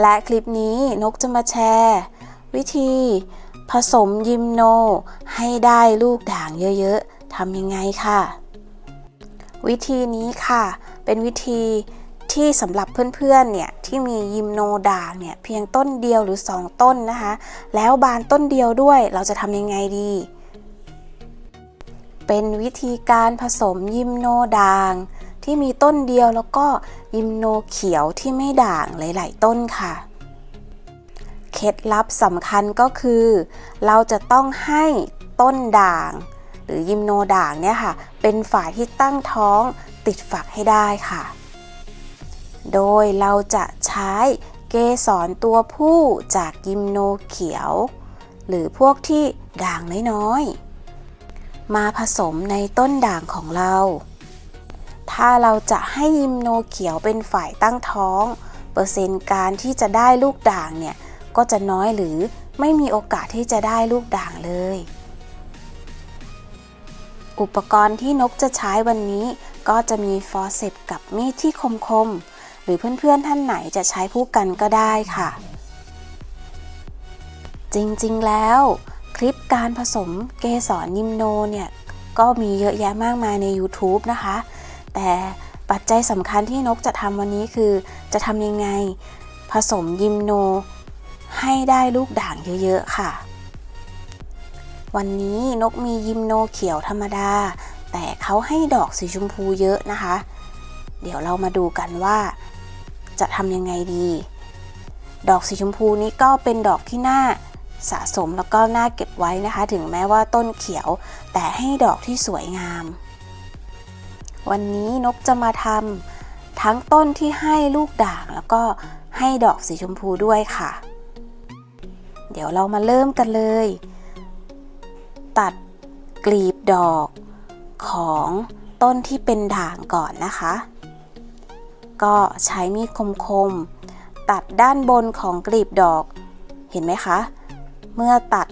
และคลิปนี้นกจะมาแชร์ วิธี ผสมยิมโน ให้ได้ลูกด่างเยอะๆทำยังไงค่ะ วิธีนี้ค่ะ เป็นวิธีที่สำหรับเพื่อนๆ เนี่ยที่มียิมโนด่างเนี่ยเพียงต้นเดียวหรือ 2 ต้นนะคะ แล้วบานต้นเดียวด้วยเราจะทำยังไงดี เป็นวิธีการผสมยิมโนด่าง ที่มีต้นเดียวแล้วก็ยิมโนเขียวที่ไม่ด่างหลาย ๆ ต้นค่ะ เคล็ดลับสำคัญก็คือ เราจะต้องให้ต้นด่าง หรือยิมโนด่างเนี่ยค่ะ เป็นฝ่ายที่ตั้งท้องติดฝักให้ได้ค่ะ โดยเราจะใช้เกสรตัวผู้จากยิมโนเขียว หรือพวกที่ด่างน้อยๆมาผสมในต้นด่างของเรา ถ้าเราจะให้ยิมโนเขียวเป็นฝ่ายตั้งท้อง เปอร์เซ็นต์การที่จะได้ลูกด่างเนี่ย ก็จะน้อยหรือไม่มีโอกาสที่จะได้ลูกด่างเลย อุปกรณ์ที่นกจะใช้วันนี้ ก็จะมีฟอร์เซปกับมีดที่คมๆ หรือเพื่อนๆท่านไหนจะใช้ผู้กันก็ได้ค่ะ จริงๆแล้วคลิปการผสมเกสรนิมโนเนี่ย ก็มีเยอะแยะมากมายใน YouTube นะคะ แต่ปัจจัยสำคัญที่นกจะทำวันนี้คือ จะทำยังไงผสมยิมโน ให้ได้ลูกด่างเยอะๆค่ะ วันนี้นกมียิมโนเขียวธรรมดา แต่เขาให้ดอกสีชมพูเยอะนะคะ เดี๋ยวเรามาดูกันว่า จะทำยังไงดี ดอกสีชมพูนี้ก็เป็นดอกที่น่าสะสมแล้วก็น่าเก็บไว้นะคะ ถึงแม้ว่าต้นเขียวแต่ให้ดอกที่สวยงาม วันนี้นกจะมาทำทั้งต้นที่ให้ลูกด่างแล้วก็ให้ดอกสีชมพูด้วยค่ะ เดี๋ยวเรามาเริ่มกันเลย ตัดกลีบดอกของต้นที่เป็นด่างก่อนนะคะ ก็ใช้มีดคมๆ ตัดด้านบนของกลีบดอก เห็นไหมคะ เมื่อตัด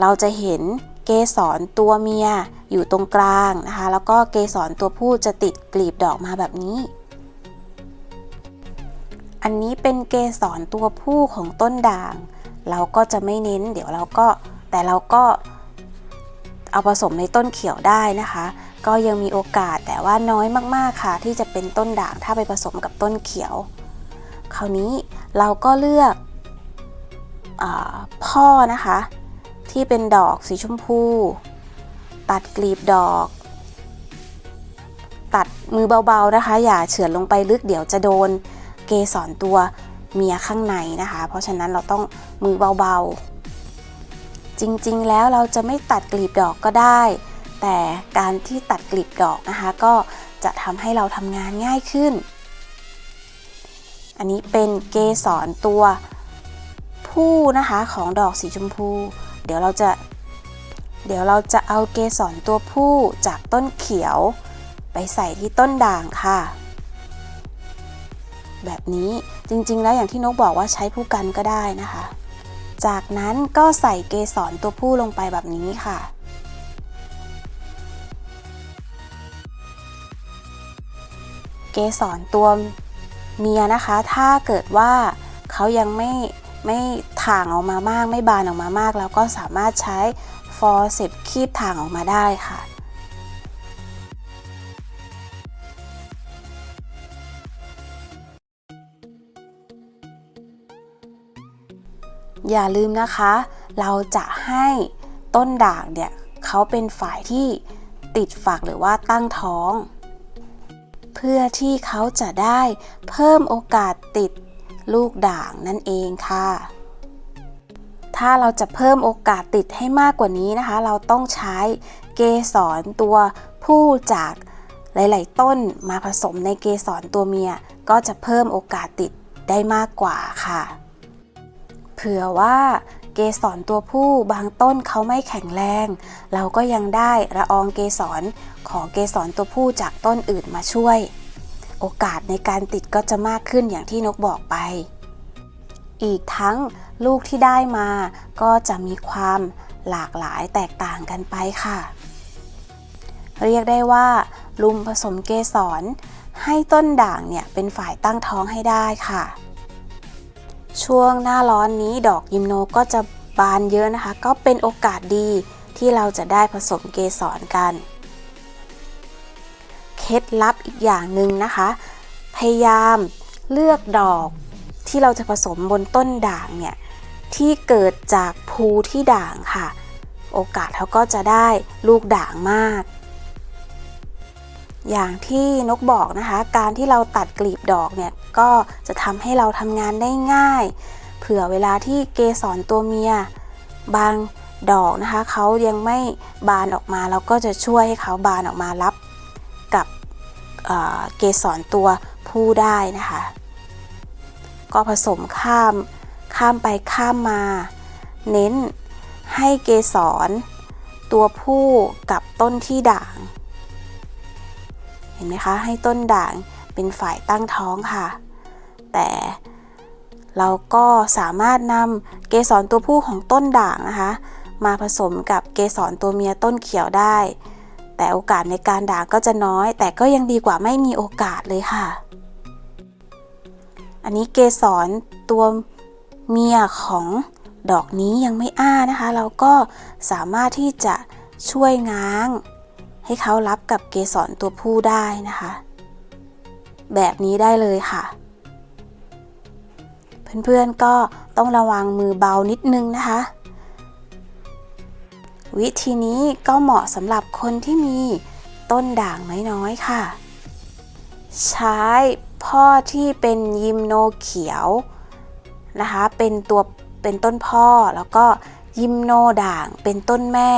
เราจะเห็นเกสรตัวเมีย อยู่ตรงกลางนะคะ แล้วก็เกสรตัวผู้จะติดกลีบดอกมาแบบนี้ อันนี้เป็นเกสรตัวผู้ของต้นด่าง เราก็จะไม่เน้น เดี๋ยวเราก็แต่เราก็เอาผสมในต้นเขียวได้นะคะ ก็ยังมีโอกาสแต่ว่าน้อยมากๆค่ะ ที่จะเป็นต้นด่างถ้าไปผสมกับต้นเขียว คราวนี้เราก็เลือกอพ่อนะคะ ที่เป็นดอกสีชมพู ตัดกลีบดอก ตัดมือเบาๆนะคะ อย่าเฉือนลงไปลึกเดี๋ยวจะโดนเกสรตัวเมียข้างในนะคะ เพราะฉะนั้นเราต้องมือเบาๆ จริงๆแล้วเราจะไม่ตัดกลีบดอกก็ได้ แต่การที่ตัดกลีบดอกนะคะ ก็จะทำให้เราทำงานง่ายขึ้น อันนี้เป็นเกสรตัวผู้นะคะของดอกสีชมพู เดี๋ยวเราจะ เดี๋ยวเราจะเอาเกสรตัวผู้จากต้นเขียว ไปใส่ที่ต้นด่างค่ะ แบบนี้จริงๆแล้วอย่างที่นกบอกว่าใช้ผู้กันก็ได้นะคะ จากนั้นก็ใส่เกสรตัวผู้ลงไปแบบนี้ค่ะเกสรตัวเมียนะคะ ถ้าเกิดว่าเขายังไม่ไม่ถ่างออกมามาก ไม่บานออกมามาก แล้วก็สามารถใช้ ฟอร์เซปคีบถ่างออกมาได้ค่ะ อย่าลืมนะคะ เราจะให้ต้นด่างเนี่ยเขาเป็นฝ่ายที่ติดฝักหรือว่าตั้งท้อง เพื่อที่เขาจะได้เพิ่มโอกาสติดลูกด่างนั่นเองค่ะ ถ้าเราจะเพิ่มโอกาสติดให้มากกว่านี้นะคะ เราต้องใช้เกสรตัวผู้จากหลาย ๆ ต้นมาผสมในเกสรตัวเมีย ก็จะเพิ่มโอกาสติดได้มากกว่าค่ะ เผื่อว่าเกสรตัวผู้บางต้นเขาไม่แข็งแรง เราก็ยังได้ละอองเกสรของเกสรตัวผู้จากต้นอื่นมาช่วย โอกาสในการติดก็จะมากขึ้นอย่างที่นกบอกไป อีกทั้งลูกที่ได้มาก็จะมีความหลากหลายแตกต่างกันไปค่ะ เรียกได้ว่า ลุมผสมเกสรให้ต้นด่างเนี่ยเป็นฝ่ายตั้งท้องให้ได้ค่ะ ช่วงหน้าร้อนนี้ดอกยิมโนก็จะบานเยอะนะคะ ก็เป็นโอกาสดีที่เราจะได้ผสมเกสรกัน เคล็ดลับอีกอย่างหนึ่งนะคะ พยายามเลือกดอก ที่เราจะผสมบนต้นด่างเนี่ยที่เกิดจากภูที่ด่างค่ะ โอกาสเขาก็จะได้ลูกด่างมาก อย่างที่นกบอกนะคะ การที่เราตัดกลีบดอกเนี่ยก็จะทำให้เราทำงานได้ง่าย เผื่อเวลาที่เกสรตัวเมีย บางดอกนะคะเขายังไม่บานออกมาเราก็จะช่วยให้เขาบานออกมารับกับเเกสรตัวผู้ได้นะคะ ก็ผสมข้าม ข้ามไปข้ามมา เน้นให้เกสร ตัวผู้กับต้นที่ด่าง เห็นไหมคะ ให้ต้นด่างเป็นฝ่ายตั้งท้องค่ะ แต่เราก็สามารถนำเกสรตัวผู้ของต้นด่างนะคะ มาผสมกับเกสรตัวเมียต้นเขียวได้ แต่โอกาสในการด่างก็จะน้อย แต่ก็ยังดีกว่าไม่มีโอกาสเลยค่ะ อันนี้เกสรตัวเมียของดอกนี้ยังไม่อ้านะคะ เราก็สามารถที่จะช่วยง้าง ให้เขารับกับเกสรตัวผู้ได้นะคะ แบบนี้ได้เลยค่ะ เพื่อนๆก็ต้องระวังมือเบานิดนึงนะคะ วิธีนี้ก็เหมาะสำหรับคนที่มีต้นด่างน้อยๆค่ะ ใช้ พ่อที่เป็นยิมโนเขียวนะคะเป็นตัวเป็นต้นพ่อแล้วก็ยิมโนด่างเป็นต้นแม่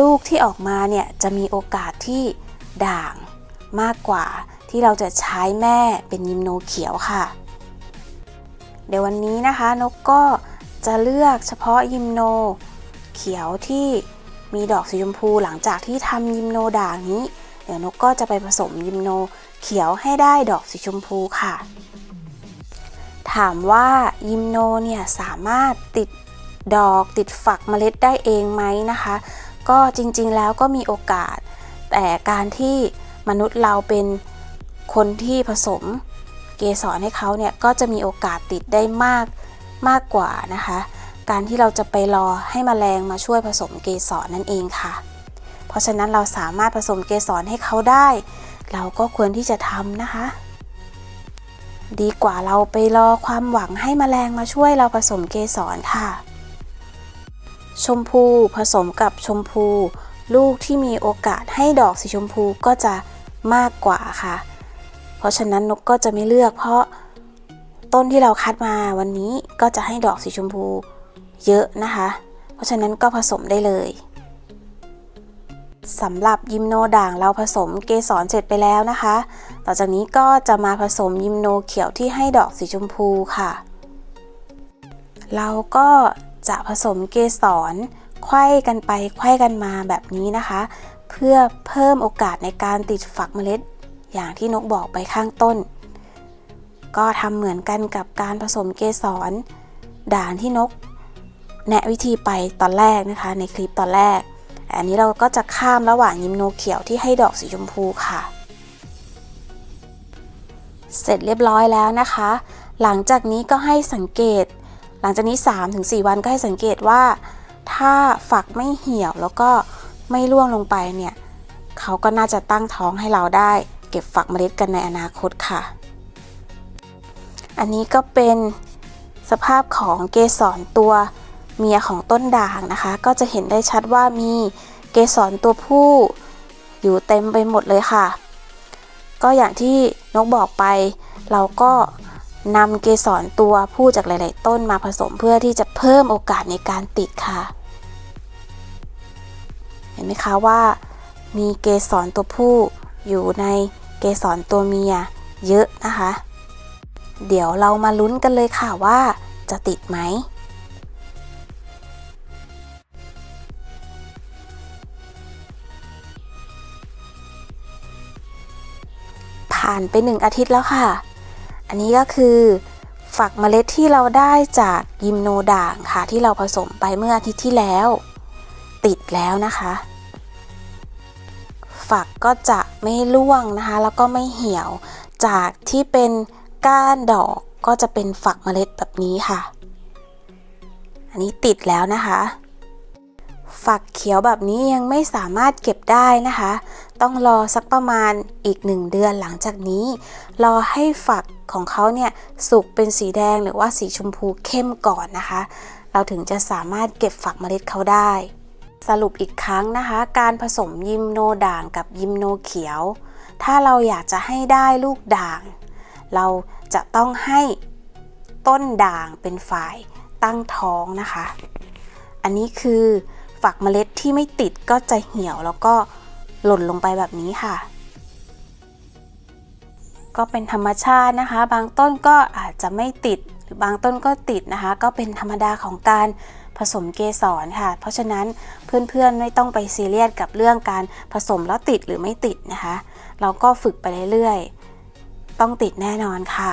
ลูกที่ออกมาเนี่ยจะมีโอกาสที่ด่างมากกว่าที่เราจะใช้แม่เป็นยิมโนเขียวค่ะ เดี๋ยววันนี้นะคะนกก็จะเลือกเฉพาะยิมโนเขียวที่มีดอกสีชมพูหลังจากที่ทำยิมโนด่างนี้ เดี๋ยวนกก็จะไปผสมยิมโน เขียวให้ได้ดอกสีชมพูค่ะ ถามว่ายิมโนเนี่ยสามารถติดดอกติดฝักเมล็ดได้เองไหมนะคะ ก็จริงๆแล้วก็มีโอกาส แต่การที่มนุษย์เราเป็นคนที่ผสมเกสรให้เขาเนี่ยก็จะมีโอกาสติดได้มากมากกว่านะคะ การที่เราจะไปรอให้มแมลงมาช่วยผสมเกสรนั่นเองค่ะ เพราะฉะนั้นเราสามารถผสมเกสรให้เขาได้ เราก็ควรที่จะทำนะคะ ดีกว่าเราไปรอความหวังให้มแมลงมาช่วยเราผสมเกสรค่ะ ชมพูผสมกับชมพู ลูกที่มีโอกาสให้ดอกสีชมพูก็จะมากกว่าค่ะ เพราะฉะนั้นนกก็จะไม่เลือกเพราะต้นที่เราคัดมาวันนี้ก็จะให้ดอกสีชมพูเยอะนะคะ เพราะฉะนั้นก็ผสมได้เลย สำหรับยิมโนด่างเราผสมเกสรเสร็จไปแล้วนะคะ ต่อจากนี้ก็จะมาผสมยิมโนเขียวที่ให้ดอกสีชมพูค่ะ เราก็จะผสมเกสรไข้กันไปไข้กันมาแบบนี้นะคะ เพื่อเพิ่มโอกาสในการติดฝักเมล็ด อย่างที่นกบอกไปข้างต้น ก็ทำเหมือนกันกับการผสมเกสรด่างที่นก แนะวิธีไปตอนแรกนะคะ ในคลิปตอนแรก อันนี้เราก็จะข้ามระหว่างยิมโนเขียวที่ให้ดอกสีชมพูค่ะ เสร็จเรียบร้อยแล้วนะคะ หลังจากนี้ก็ให้สังเกต หลังจากนี้ 3-4 วันก็ให้สังเกตว่า ถ้าฝักไม่เหี่ยวแล้วก็ไม่ร่วงลงไปเนี่ยเขาก็น่าจะตั้งท้องให้เราได้ เก็บฝักเมล็ดกันในอนาคตค่ะ อันนี้ก็เป็นสภาพของเกสรตัว เมียของต้นด่างนะคะ ก็จะเห็นได้ชัดว่ามีเกสรตัวผู้อยู่เต็มไปหมดเลยค่ะ ก็อย่างที่นกบอกไป เราก็นำเกสรตัวผู้จากหลาย ๆ ต้นมาผสมเพื่อที่จะเพิ่มโอกาสในการติดค่ะ เห็นไหมคะว่า มีเกสรตัวผู้อยู่ในเกสรตัวเมียเยอะนะคะ เดี๋ยวเรามาลุ้นกันเลยค่ะว่าจะติดไหม ผ่านไปหนึ่งอาทิตย์แล้วค่ะ อันนี้ก็คือ ฝักเมล็ดที่เราได้จากยิมโนด่างค่ะ ที่เราผสมไปเมื่ออาทิตย์ที่แล้ว ติดแล้วนะคะ ฝักก็จะไม่ร่วงนะคะ แล้วก็ไม่เหี่ยวจากที่เป็นก้านดอกก็จะเป็นฝักเมล็ดแบบนี้ค่ะ อันนี้ติดแล้วนะคะ ฝักเขียวแบบนี้ยังไม่สามารถเก็บได้นะคะ ต้องรอสักประมาณอีกหนึ่งเดือนหลังจากนี้ รอให้ฝักของเขาเนี่ยสุกเป็นสีแดงหรือว่าสีชมพูเข้มก่อนนะคะ เราถึงจะสามารถเก็บฝักเมล็ดเขาได้ สรุปอีกครั้งนะคะ การผสมยิมโนด่างกับยิมโนเขียว ถ้าเราอยากจะให้ได้ลูกด่าง เราจะต้องให้ต้นด่างเป็นฝ่ายตั้งท้องนะคะ อันนี้คือ ฝักเมล็ดที่ไม่ติดก็จะเหี่ยวแล้วก็หล่นลงไปแบบนี้ค่ะ ก็เป็นธรรมชาตินะคะ บางต้นก็อาจจะไม่ติดหรือบางต้นก็ติดนะคะ ก็เป็นธรรมดาของการผสมเกสรค่ะ เพราะฉะนั้นเพื่อนๆไม่ต้องไปซีเรียสกับเรื่องการผสมแล้วติดหรือไม่ติดนะคะ เราก็ฝึกไปเรื่อยๆ ต้องติดแน่นอนค่ะ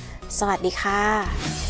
สวัสดีค่ะ